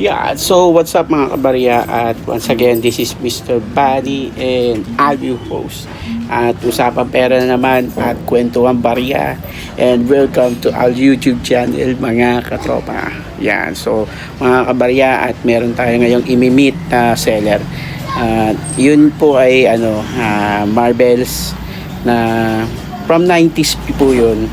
Yeah, so what's up mga kabarya? At once again this is Mr. Buddy and be your host. At usapan pera na naman at kwentuhan barya. And welcome to our YouTube channel mga katropa. Yan so mga kabarya at meron tayo ngayong imimit na seller. At yun po ay ano ah, marbles na from 90s po yun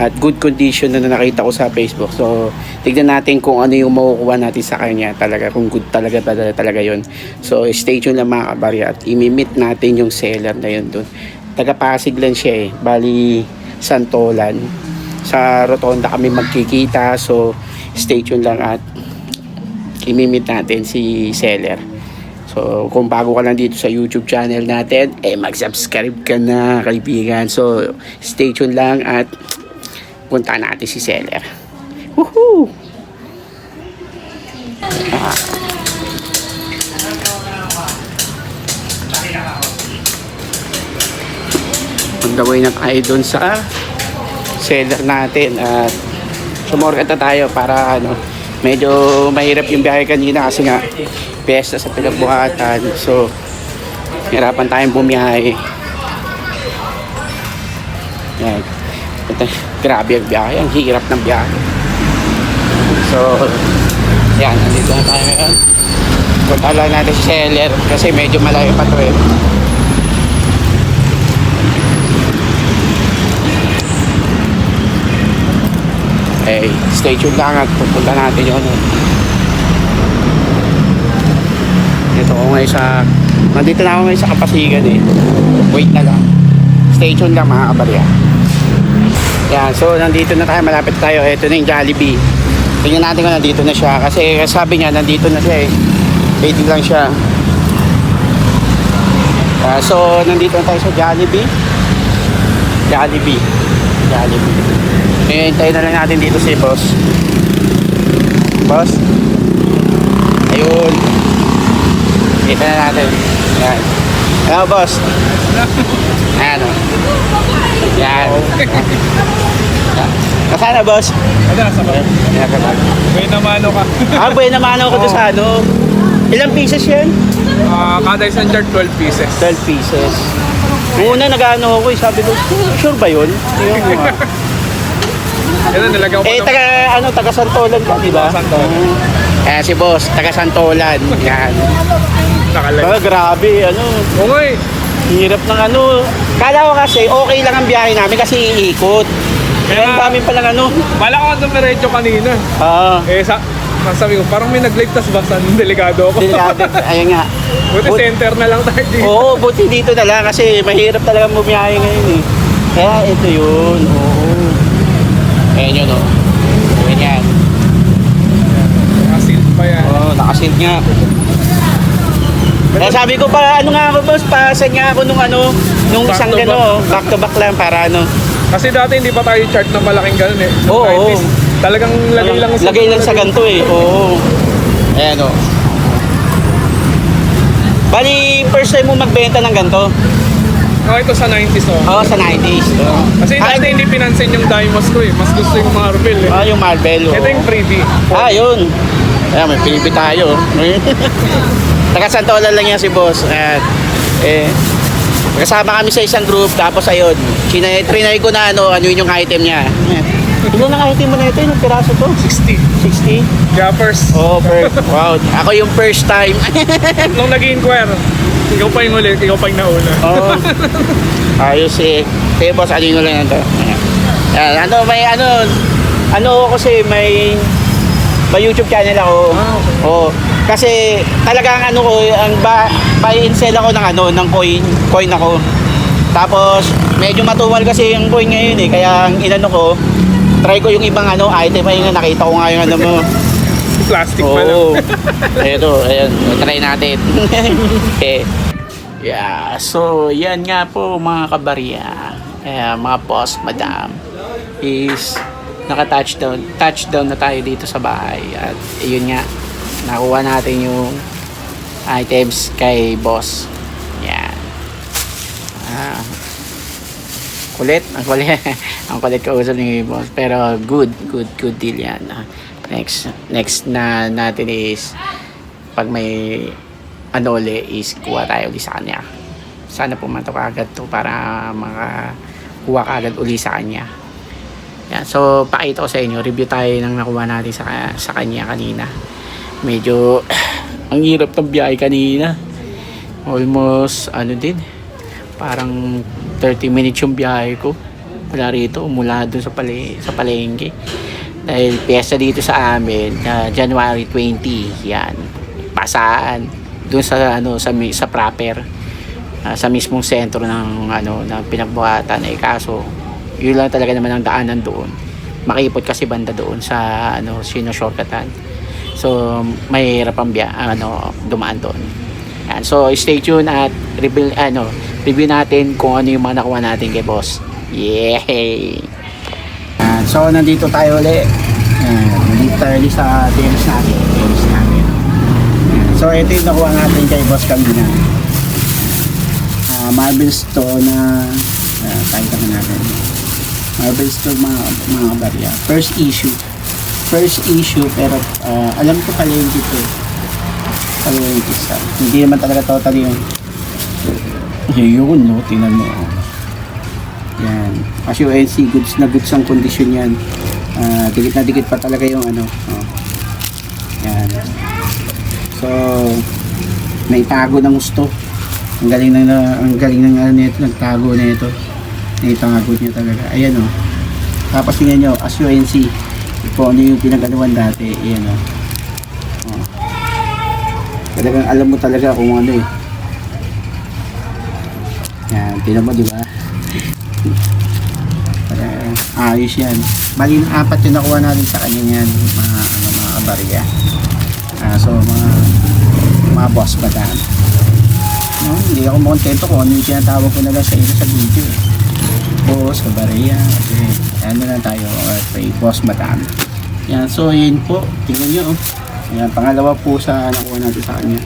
at good condition na nakita ko sa Facebook. So, tignan natin kung ano yung makukuha natin sa kanya talaga, kung good talaga talaga, talaga yun. So, stay tuned lang mga kabarya at imimit natin yung seller na yun dun. Taga-Pasig lang siya eh. Bali, Santolan. Sa Rotonda kami magkikita. So, stay tuned lang at imimit natin si seller. So, kung bago ka lang dito sa YouTube channel natin, eh mag-subscribe ka na, kaibigan. So, stay tuned lang at punta natin si seller. Woohoo! Ah. On the way na tayo dun sa seller natin at sumorgat na tayo para ano medyo mahirap yung biyahe kanina kasi nga piyesta sa pinagbuhatan. So hirapan tayong bumiyahe. Yan. Ito, grabe ang biyahe. Ang hirap ng biyahe. So yan. Nandito na tayo ngayon. Punta lang natin si seller kasi medyo malayo pa to eh. Eh stay tuned lang at pupunta natin yun ito ko ngayon sa nandito na ako ngayon sa Kapasigan eh. Wait na lang. Stay tuned lang mga kabarya. Yan so nandito na tayo malapit tayo. Ito na yung Jollibee. Tingnan natin kung nandito na siya. Kasi sabi niya nandito na siya eh. Waiting lang siya. Ah, so nandito na tayo sa Jollibee. Jollibee. Jollibee. Eh, hintayin na lang natin dito si boss. Boss? Ayun. Kita na natin. Yan. Hello, boss. Ayan, o. Yan. Nasaan na, boss? Ada, sa ba? Yan, ka lang. May namano ka. Ah, buhay naman ako doon sa ano. Ilang pieces yan? Ah, kada isang jar 12 pieces. 12 pieces. Una nag-ano ako, eh, sabi ko, sure ba yun? Yung, ah, Yan na, nilagyan ko Eh, ng- taga, ano, taga Santolan ka, di ba? Santolan. Eh, si boss, taga Santolan. Yan. nakalagay. Ah, grabe, ano, Oo nga eh. hirap ng ano. Kala ko kasi, okay lang ang biyahe namin kasi iikot. Kaya ang dami palang ano. Bala ko ang dumiretso kanina. Ah, Eh, sa, sabi ko, parang may nag-live tas basan. Delikado ako. delikado. Ayun nga. Buti But- center na lang tayo dito. Oo, buti dito na lang kasi mahirap talaga bumiyahe ngayon eh. Kaya ito yun, oo. Ayan yun, oh. Ayan yan. Nakasealed pa yan. Oo, nakasealed nga. Kaya sabi ko pa, ano nga ako boss, pasan nga ako nung ano, nung Back isang gano, back to back lang para ano. Kasi dati hindi pa tayo chart na malaking ganun eh. Oo, oo. is- Talagang lagay lang Lagay lang sa ganito eh, oo. Ayan o. Bali, first time mo magbenta ng ganito? Oh, ito sa 90s oh. Oo, sa 90s. Oo. Kasi Ah, dati hindi pinansin yung Dimos ko eh. Mas gusto yung Marvel eh. Ah, yung Marvel. oo. Ito yung freebie. Ah, yun. Ayan, may pilipi tayo. Taga Santolan lang yan si boss. At, eh, kasama kami sa isang group. Tapos ayun, sinay, trinay ko na ano, ano yun yung item niya. Ilan ang item mo na ito? Ilang piraso to? 60. 60? Gappers. Oh, first. Wow. Ako yung first time. Nung nag-inquire, ikaw pa yung ulit, ikaw pa yung nauna. Oo. Ayos eh. Sige boss, ano yun lang ito. Ayan. Ano, may ano, ano ako kasi may, may YouTube channel ako. Ah, okay. Oo. Kasi talagang ano ko, ang ba, buy and sell ako ng ano, ng coin, coin ako. Tapos, medyo matumal kasi yung coin ngayon eh. Kaya ang inano ko, try ko yung ibang ano, item nga nakita ko nga yung ano mo. Plastic pa lang. Ito, ayan, try natin. okay. Yeah, so yan nga po mga kabarya. Eh, mga boss, madam is naka-touchdown. Touchdown na tayo dito sa bahay. At yun nga, nakuha natin yung items kay boss. Yan. Ah. Kulit, ang kulit. ang kulit kausap ni boss. Pero good, good, good deal yan. Ah, Next, next na natin is pag may ano uli is kuha tayo uli sa kanya. Sana pumatok agad to para makakuha ka agad uli sa kanya. Yan. So, pakita ko sa inyo. Review tayo ng nakuha natin sa, sa kanya kanina. Medyo, ang hirap ng biyahe kanina. Almost, ano din, parang 30 minutes yung biyahe ko. Mula rito, mula doon sa, pali, sa palengke. Dahil piyesa dito sa amin, na January 20, yan. Pasaan. Doon sa, ano, sa, sa proper. ah, sa mismong sentro ng, ano, ng pinagbuhatan. Eh, kaso, yun lang talaga naman ang daanan doon. Makipot kasi banda doon sa, ano, sino shortcutan. So, mahirap ang biya, ano, dumaan doon. Yan. So, stay tuned at review, ano, review natin kung ano yung mga nakuha natin kay boss. Yay! Yan. So, nandito tayo ulit. Yan. Nandito sa terrace natin. So, ito yung nakuha natin kay boss kanina. Ah, marble stone na uh, tayo kami natin. Marble stone mga, mga kabarya. First issue. First issue pero ah, alam ko palengke ito. Palengke sa. Hindi naman talaga totally yung yun no, tingnan mo. oh. Yan. Kasi UNC, goods na goods ang kondisyon yan. Ah, dikit na dikit pa talaga yung ano. Oh. Yan. So, naitago ng gusto. Ang galing ng ang galing ng ano nito, nagtago na ito. Naitago niya talaga. Ayan oh. Tapos tingnan nyo, as UNC, kung ano yung pinagaluan dati, ayan oh. oh. Talagang alam mo talaga kung ano eh. Yan, tingnan mo di ba? Ayos yan. Bali apat yung nakuha natin sa kanya yan, mga, ano, mga kabarya. Ah, so, mga, mga boss ba daan? No, hindi ako makontento kung ano yung tinatawag ko na lang sa iyo sa video. eh. Boss, kabarya. Okay. Ano na tayo, okay, boss madam. Yan, so yun po. Tingnan nyo. Oh. Yan, pangalawa po sa nakuha natin sa kanya.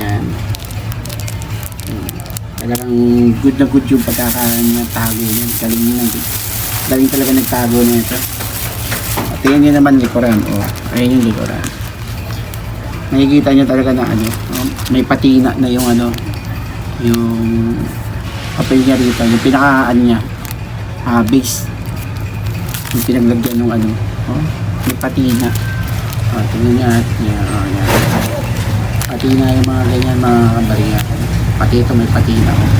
Yan. Talagang good na good yung pagkakatago niya. Galing na. Galing talaga nagtago na ito. At tingnan nyo naman likuran. Oh, ayun yung likuran. Nakikita nyo talaga na ano, um, may patina na yung ano, yung papel niya rito, yung pinaka ano niya, ah, base. Yung pinaglagyan ng ano, oh, may patina. Oh, tingnan at yan, oh, yan. Patina yung mga ganyan, mga kabariya. Pati ito may patina. Oh.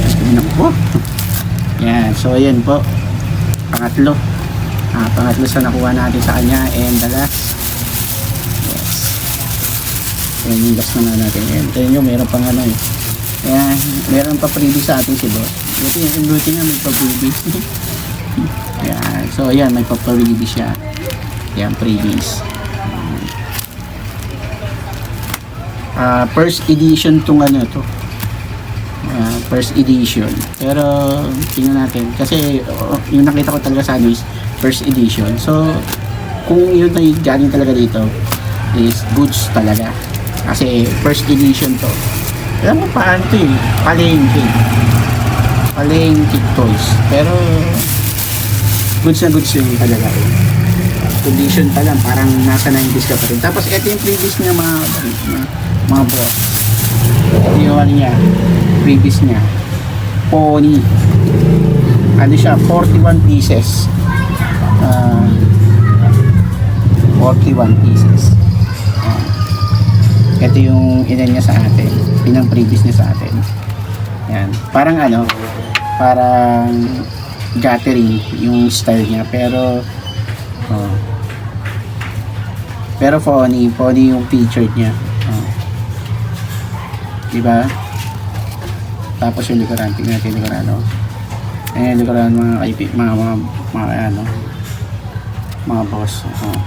Tapos kuminom po. Yan, so ayan po. Pangatlo. Ah, pangatlo sa nakuha natin sa kanya and the last Yes. Ayan yung last na natin. Ayan, ito nyo, meron pang ano eh. Ayan, meron pa freebie sa atin si boss. Buti, buti nga may pa freebie. ayan, so ayan, may pa freebie siya. Ayan, freebies. Ah, first edition tong ano to. Ah, first edition. Pero tingnan natin kasi oh, yung nakita ko talaga sa ano first edition. So kung yun ay galing talaga dito is goods talaga. Kasi first edition to. Alam mo paano to eh, palengke. Palengke toys. Pero goods na goods yun talaga eh. Condition pa lang, parang nasa 90s ka pa rin. Tapos ito yung previous niya mga, mga, mga boss. Yung ano niya, previous niya. Pony. Ano siya, 41 pieces. Ah, 41 pieces. Ah. ito yung ilan niya sa atin. Pinang previous niya sa atin. Yan. Parang ano, parang gathering yung style niya. Pero, oh. Pero phony, phony yung featured niya. Oh. Diba? Tapos yung likuran, tingnan natin yung likuran, no? Ayan yung likuran mga kaipit, mga, mga, mga, ano, mga boss. Oh.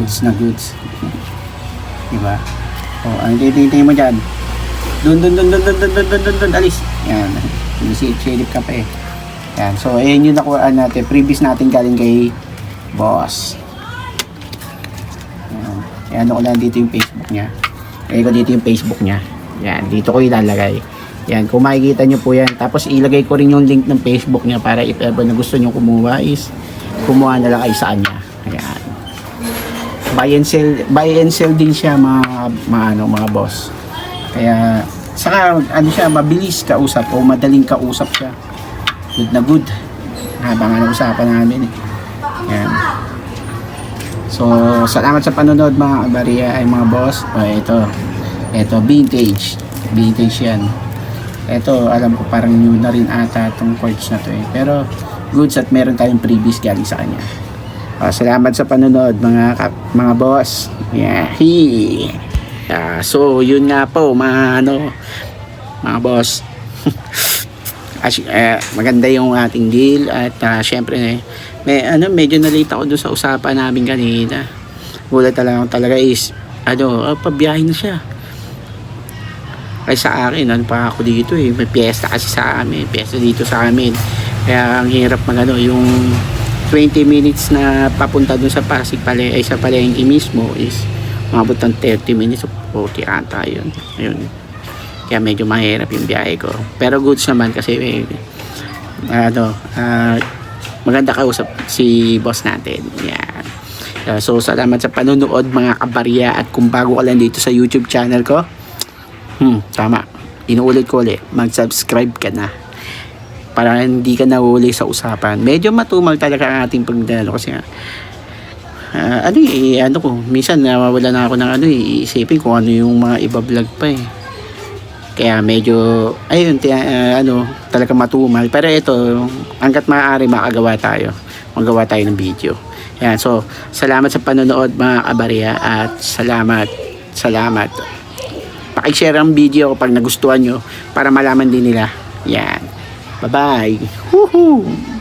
Goods na goods. diba? Oh, ano titingin mo dyan? Dun, dun, dun, dun, dun, dun, dun, dun, dun, dun, alis. Yan. Silip ka pa eh. Yan. So, ayan yung nakuhaan natin. Previous natin galing kay boss. Yan. Ayan, ano ko lang dito yung Facebook niya. Lagay ko dito yung Facebook niya. Yan. Dito ko ilalagay. Yan, kung makikita nyo po yan. Tapos ilagay ko rin yung link ng Facebook niya para if ever na gusto nyo kumuha is kumuha na lang kayo sa kanya. Ayan. Buy and sell, buy and sell din siya mga, mga, ano, mga boss. Kaya, saka ano siya, mabilis kausap o madaling kausap siya. Good na good. Habang ano usapan namin eh. Yan. So, salamat sa panonood mga kabarya ay mga boss. O, ito. Ito, vintage. Vintage yan. Ito, alam ko parang new na rin ata itong quartz na to eh. Pero, goods at meron tayong previous galing sa kanya. O, salamat sa panonood mga kap- mga boss. Yeah. Yeah, so, yun nga po mga ano, mga boss. As, eh, maganda yung ating deal at ah, syempre eh, may ano medyo na-late ako doon sa usapan namin kanina. Gulat talaga talaga is ano, ah, pabiyahe na siya. Ay sa akin, ano pa ako dito eh, may piyesta kasi sa amin, piyesta dito sa amin. Kaya ang hirap mag ano, yung 20 minutes na papunta doon sa Pasig Pale, ay sa Palengke mismo is umabot ng 30 minutes o 40 ata yun. Ayun. Kaya medyo mahirap yung biyahe ko. Pero goods naman kasi eh, ano, ah, maganda kausap si boss natin. Yan. Uh, so, salamat sa panonood mga kabarya at kung bago ka lang dito sa YouTube channel ko, hmm, tama. Inuulit ko ulit, mag-subscribe ka na para hindi ka nahuli sa usapan. Medyo matumal talaga ang ating pagdalo kasi nga, ah, ano eh, ano ko, minsan nawawala na ako ng ano eh, iisipin kung ano yung mga iba vlog pa eh. Kaya medyo, ayun, tiya, ah, ano, talaga matumal. Pero ito, hanggat maaari makagawa tayo. Magawa tayo ng video. Yan, so, salamat sa panonood mga kabarya at salamat, salamat. Pakishare ang video pag nagustuhan nyo para malaman din nila. Yan. Bye-bye. Woohoo!